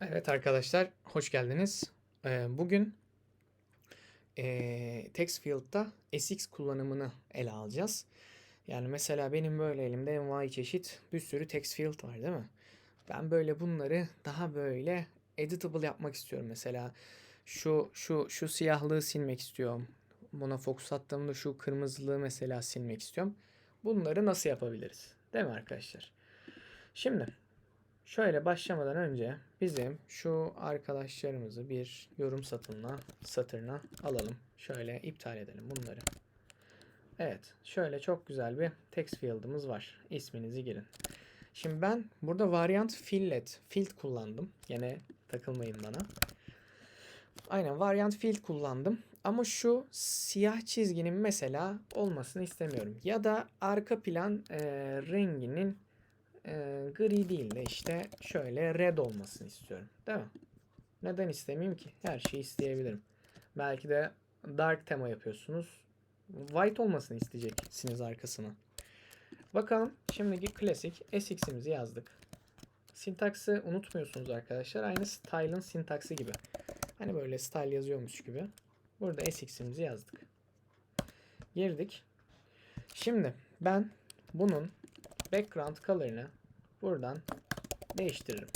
Evet arkadaşlar, hoş geldiniz. Ee, bugün ee, text field'da SX kullanımını ele alacağız. Yani mesela benim böyle elimde envai çeşit bir sürü text field var değil mi? Ben böyle bunları daha böyle editable yapmak istiyorum. Mesela şu şu şu siyahlığı silmek istiyorum. Buna fokus attığımda şu kırmızılığı mesela silmek istiyorum. Bunları nasıl yapabiliriz? Değil mi arkadaşlar? Şimdi Şöyle başlamadan önce bizim şu arkadaşlarımızı bir yorum satırına, satırına alalım. Şöyle iptal edelim bunları. Evet, şöyle çok güzel bir text field'ımız var. İsminizi girin. Şimdi ben burada variant fillet, field kullandım. Yine takılmayın bana. Aynen variant field kullandım. Ama şu siyah çizginin mesela olmasını istemiyorum. Ya da arka plan e, renginin e, gri değil de işte şöyle red olmasını istiyorum. Değil mi? Neden istemeyeyim ki? Her şeyi isteyebilirim. Belki de dark tema yapıyorsunuz. White olmasını isteyeceksiniz arkasına. Bakalım şimdiki klasik SX'imizi yazdık. Sintaksı unutmuyorsunuz arkadaşlar. Aynı style'ın sintaksi gibi. Hani böyle style yazıyormuş gibi. Burada SX'imizi yazdık. Girdik. Şimdi ben bunun background color'ını buradan değiştiririm.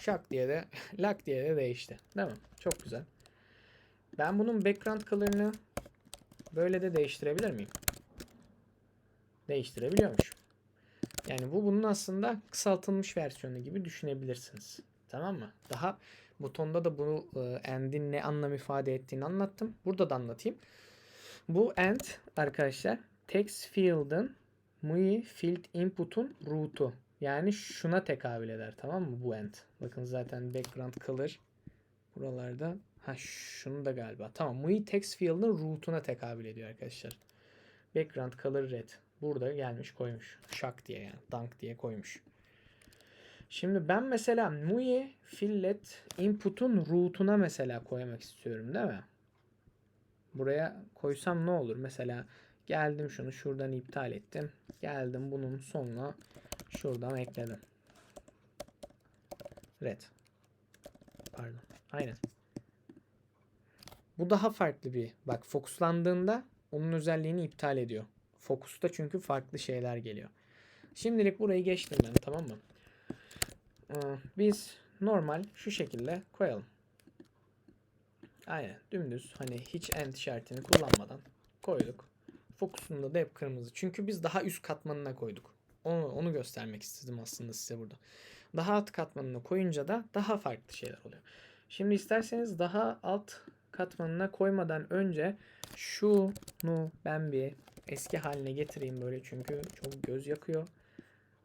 Şak diye de lak diye de değişti. Değil mi? Çok güzel. Ben bunun background color'ını böyle de değiştirebilir miyim? Değiştirebiliyormuşum. Yani bu bunun aslında kısaltılmış versiyonu gibi düşünebilirsiniz. Tamam mı? Daha butonda da bunu e, end'in ne anlam ifade ettiğini anlattım. Burada da anlatayım. Bu end arkadaşlar text field'ın MUI field input'un root'u. Yani şuna tekabül eder tamam mı bu end. Bakın zaten background color buralarda. Ha şunu da galiba. Tamam MUI text field'ın root'una tekabül ediyor arkadaşlar. Background color red. Burada gelmiş koymuş. Şak diye yani. Dunk diye koymuş. Şimdi ben mesela MUI fillet input'un root'una mesela koymak istiyorum değil mi? Buraya koysam ne olur? Mesela Geldim şunu şuradan iptal ettim. Geldim bunun sonuna şuradan ekledim. Red. Pardon. Aynen. Bu daha farklı bir. Bak fokuslandığında onun özelliğini iptal ediyor. Fokusta çünkü farklı şeyler geliyor. Şimdilik burayı geçtim ben tamam mı? Ee, biz normal şu şekilde koyalım. Aynen dümdüz hani hiç end işaretini kullanmadan koyduk. Fokusunda da hep kırmızı. Çünkü biz daha üst katmanına koyduk. Onu, onu göstermek istedim aslında size burada. Daha alt katmanına koyunca da daha farklı şeyler oluyor. Şimdi isterseniz daha alt katmanına koymadan önce şunu ben bir eski haline getireyim böyle çünkü çok göz yakıyor.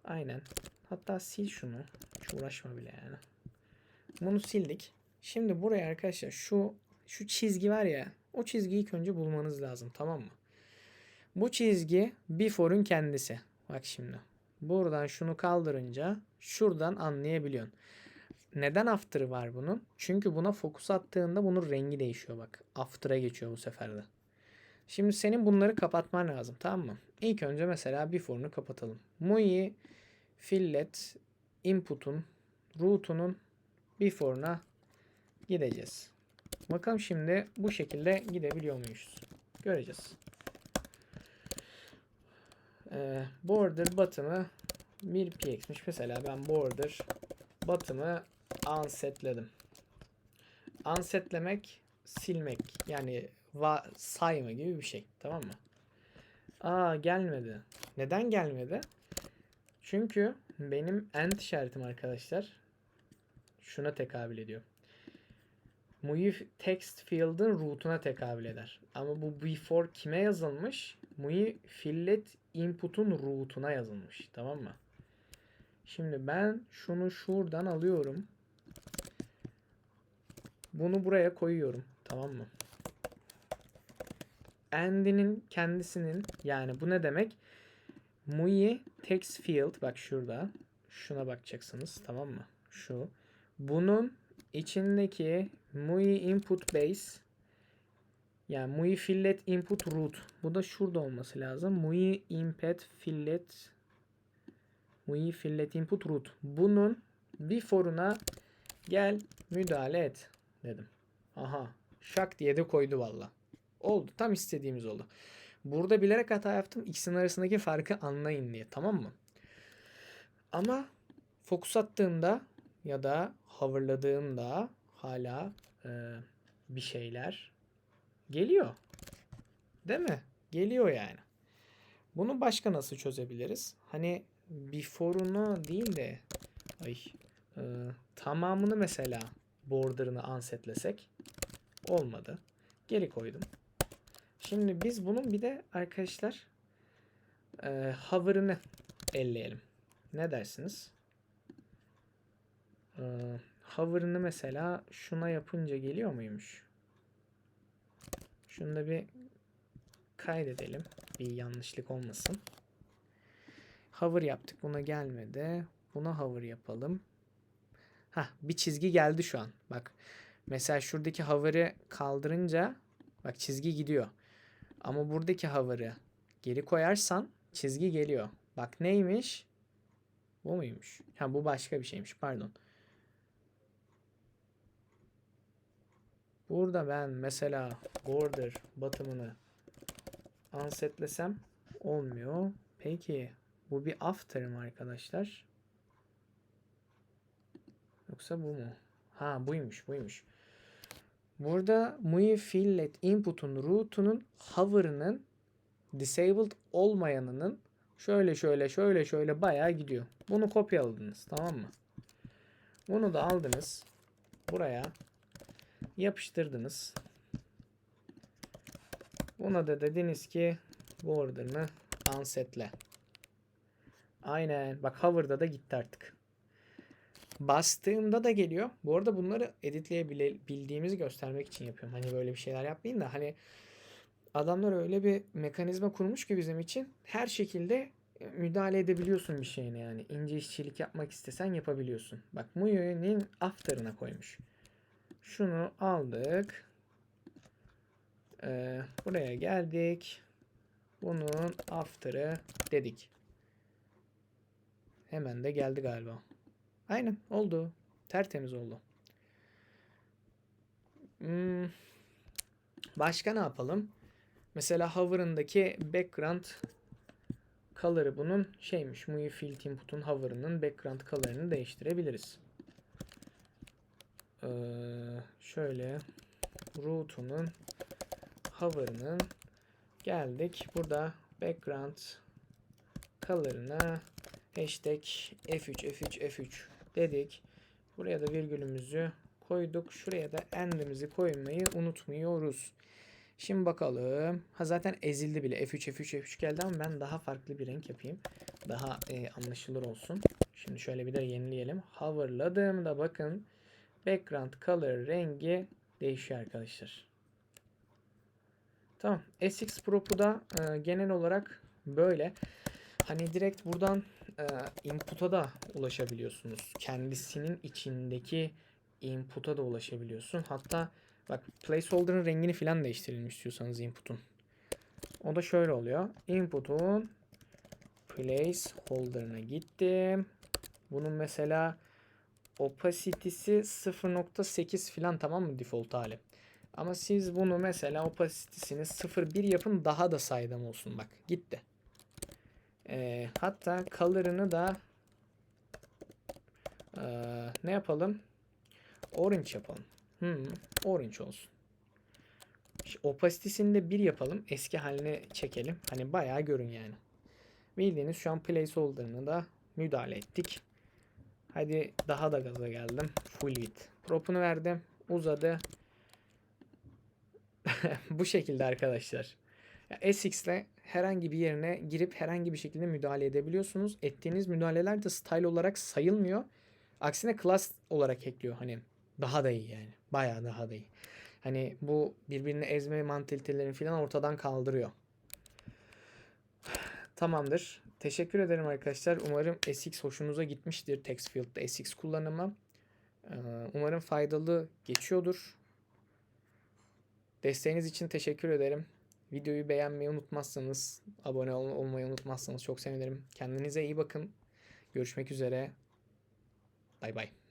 Aynen. Hatta sil şunu. Hiç uğraşma bile yani. Bunu sildik. Şimdi buraya arkadaşlar şu şu çizgi var ya o çizgiyi ilk önce bulmanız lazım tamam mı? Bu çizgi before'un kendisi. Bak şimdi. Buradan şunu kaldırınca şuradan anlayabiliyorsun. Neden after'ı var bunun? Çünkü buna fokus attığında bunun rengi değişiyor bak. After'a geçiyor bu sefer de. Şimdi senin bunları kapatman lazım tamam mı? İlk önce mesela before'unu kapatalım. MUI fillet input'un root'unun before'una gideceğiz. Bakalım şimdi bu şekilde gidebiliyor muyuz? Göreceğiz e, border bottom'ı 1 px'miş. Mesela ben border bottom'ı unsetledim. Unsetlemek silmek yani va sayma gibi bir şey. Tamam mı? Aa gelmedi. Neden gelmedi? Çünkü benim end işaretim arkadaşlar şuna tekabül ediyor. MUI text field'ın root'una tekabül eder. Ama bu before kime yazılmış? MUI fillet input'un root'una yazılmış. Tamam mı? Şimdi ben şunu şuradan alıyorum. Bunu buraya koyuyorum. Tamam mı? End'inin kendisinin yani bu ne demek? MUI text field bak şurada. Şuna bakacaksınız. Tamam mı? Şu. Bunun içindeki MUI input base yani MUI fillet input root. Bu da şurada olması lazım. MUI input fillet MUI fillet input root. Bunun before'una gel müdahale et dedim. Aha şak diye de koydu valla. Oldu tam istediğimiz oldu. Burada bilerek hata yaptım. İkisinin arasındaki farkı anlayın diye tamam mı? Ama fokus attığımda ya da hoverladığımda hala e, bir şeyler geliyor. Değil mi? Geliyor yani. Bunu başka nasıl çözebiliriz? Hani before'unu değil de ay e, tamamını mesela border'ını unsetlesek olmadı. Geri koydum. Şimdi biz bunun bir de arkadaşlar e, hover'ını elleyelim. Ne dersiniz? E, hover'ını mesela şuna yapınca geliyor muymuş? Şunu da bir kaydedelim. Bir yanlışlık olmasın. Hover yaptık. Buna gelmedi. Buna hover yapalım. Ha, bir çizgi geldi şu an. Bak. Mesela şuradaki hover'ı kaldırınca bak çizgi gidiyor. Ama buradaki hover'ı geri koyarsan çizgi geliyor. Bak neymiş? Bu muymuş? Ha bu başka bir şeymiş. Pardon. Burada ben mesela border bottom'ını unsetlesem olmuyor. Peki bu bir after mı arkadaşlar? Yoksa bu mu? Ha buymuş buymuş. Burada muy fillet input'un root'unun hover'ının disabled olmayanının şöyle şöyle şöyle şöyle bayağı gidiyor. Bunu kopyaladınız tamam mı? Bunu da aldınız. Buraya yapıştırdınız. Buna da dediniz ki border'ını unsetle. Aynen. Bak hover'da da gitti artık. Bastığımda da geliyor. Bu arada bunları editleyebildiğimizi göstermek için yapıyorum. Hani böyle bir şeyler yapmayın da hani adamlar öyle bir mekanizma kurmuş ki bizim için her şekilde müdahale edebiliyorsun bir şeyine yani. ince işçilik yapmak istesen yapabiliyorsun. Bak Muyu'nun after'ına koymuş. Şunu aldık. Ee, buraya geldik. Bunun after'ı dedik. Hemen de geldi galiba. Aynen oldu. Tertemiz oldu. Hmm. Başka ne yapalım? Mesela hover'ındaki background color'ı bunun şeymiş. Mui field input'un hover'ının background color'ını değiştirebiliriz. Ee, şöyle root'unun hover'ının geldik. Burada background color'ına hashtag f3 f3 f3 dedik. Buraya da virgülümüzü koyduk. Şuraya da end'imizi koymayı unutmuyoruz. Şimdi bakalım. Ha zaten ezildi bile. F3 F3 F3 geldi ama ben daha farklı bir renk yapayım. Daha e, anlaşılır olsun. Şimdi şöyle bir de yenileyelim. Hoverladığımda bakın background color rengi değişiyor arkadaşlar. Tamam. SX Pro'u da e, genel olarak böyle. Hani direkt buradan e, input'a da ulaşabiliyorsunuz. Kendisinin içindeki input'a da ulaşabiliyorsun. Hatta bak placeholder'ın rengini falan değiştirelim istiyorsanız input'un. O da şöyle oluyor. Input'un placeholder'ına gittim. Bunun mesela opacity'si 0.8 falan tamam mı default hali. Ama siz bunu mesela opacity'sini 0.1 yapın daha da saydam olsun bak gitti. Ee, hatta color'ını da e, ne yapalım? Orange yapalım. Hmm, orange olsun. Opacity'sini de 1 yapalım. Eski haline çekelim. Hani bayağı görün yani. Bildiğiniz şu an placeholder'ını da müdahale ettik. Hadi daha da gaza geldim. Full width. Prop'unu verdim. Uzadı. Bu şekilde arkadaşlar. SX ile herhangi bir yerine girip herhangi bir şekilde müdahale edebiliyorsunuz. Ettiğiniz müdahaleler de style olarak sayılmıyor. Aksine class olarak ekliyor. Hani daha da iyi yani. Bayağı daha da iyi. Hani bu birbirini ezme mantalitelerini falan ortadan kaldırıyor. Tamamdır. Teşekkür ederim arkadaşlar. Umarım SX hoşunuza gitmiştir TextField'da SX kullanımı. Umarım faydalı geçiyordur. Desteğiniz için teşekkür ederim. Videoyu beğenmeyi unutmazsanız, abone ol olmayı unutmazsanız çok sevinirim. Kendinize iyi bakın. Görüşmek üzere. Bay bay.